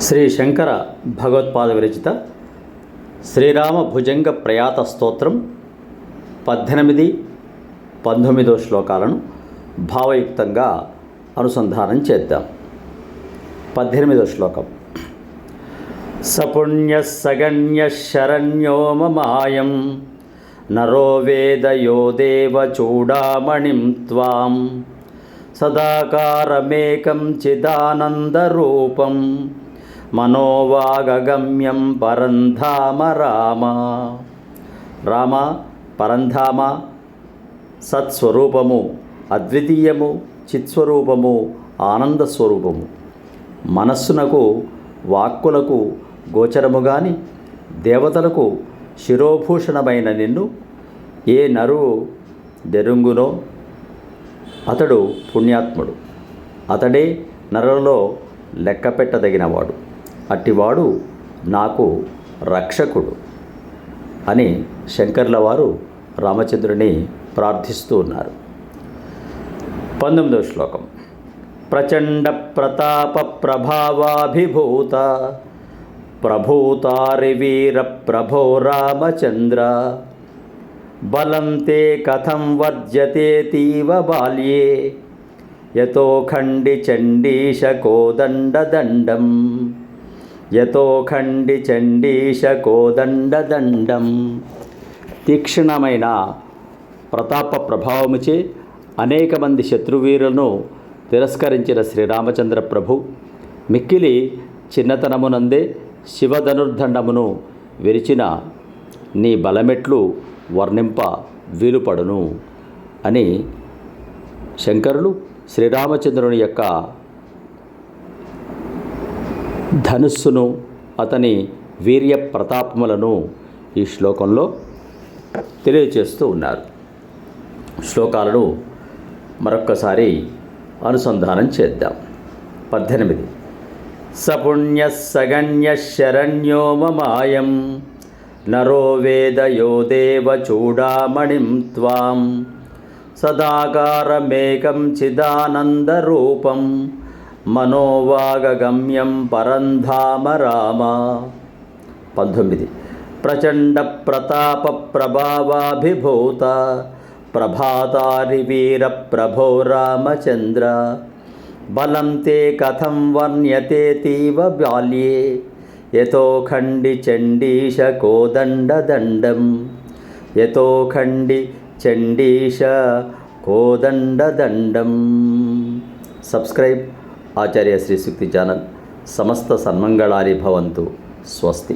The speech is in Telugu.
శ్రీ శంకర భగవత్పాద విరచిత శ్రీరామ భుజంగ ప్రయాత స్తోత్రం పద్దెనిమిది పంతొమ్మిదో శ్లోకాలను భావయుక్తంగా అనుసంధానం చేద్దాం. పద్దెనిమిదో శ్లోకం. సపుణ్య సగణ్య శరణ్యో మమాయం నరో వేదయో దేవ చూడామణిం త్వాం సదాకారమేకం చిదానందరూపం మనోవాగగమ్యం పరంధామ రామ. రామ పరంధామ సత్స్వరూపము అద్వితీయము చిత్స్వరూపము ఆనంద స్వరూపము మనస్సునకు వాక్కులకు గోచరము గాని దేవతలకు శిరోభూషణమైన నిన్ను ఏ నరు దెరుంగునో అతడు పుణ్యాత్ముడు. అతడే నరులలో లెక్కపెట్టదగినవాడు. అట్టివాడు నాకు రక్షకుడు అని శంకర్ల వారు రామచంద్రుని ప్రార్థిస్తూ ఉన్నారు. పంతొమ్మిదవ శ్లోకం. ప్రచండ ప్రతాప ప్రభావాభిభూత ప్రభూతారివీర ప్రభో రామచంద్ర బలం తే కథం వర్జతేతీవ బాల్యే యథోఖండి చండీశకోదండదండం యతోఖండి చండీశ కోదండదండం తీక్షణమైన ప్రతాప ప్రభావముచే అనేక మంది శత్రువీరులను తిరస్కరించిన శ్రీరామచంద్ర ప్రభు మిక్కిలి చిన్నతనమునందే శివధనుర్దండమును విరిచిన నీ బలమెట్లు వర్ణింప వీలుపడును అని శంకరులు శ్రీరామచంద్రుని యొక్క ధనుస్సును అతని వీర్య ప్రతాపములను ఈ శ్లోకంలో తెలియచేస్తూ ఉన్నారు. శ్లోకాలను మరొక్కసారి అనుసంధానం చేద్దాం. పద్దెనిమిది. సపుణ్య సగణ్య శరణ్యో మమాయం నరో వేదయో దేవ చూడామణిం త్వాం సదాకారమేకం చిదానందరూపం మనోవాగగమ్యం పరంధామ రామ. పంతొమ్మిది. ప్రచండ ప్రతాప ప్రభావాభిభూత. ప్రభాతారి వీర ప్రభో రామచంద్ర. బలం తే కథం వర్ణ్యతేతీవ బాల్యే. యతో ఖండి చండీశ కోదండదండం యతో ఖండి చండీశ కోదండదండం సబ్స్క్రైబ్. ఆచార్య శ్రీ శక్తి ఛానల్ సమస్త సన్మంగళాని భవంతు స్వస్తి.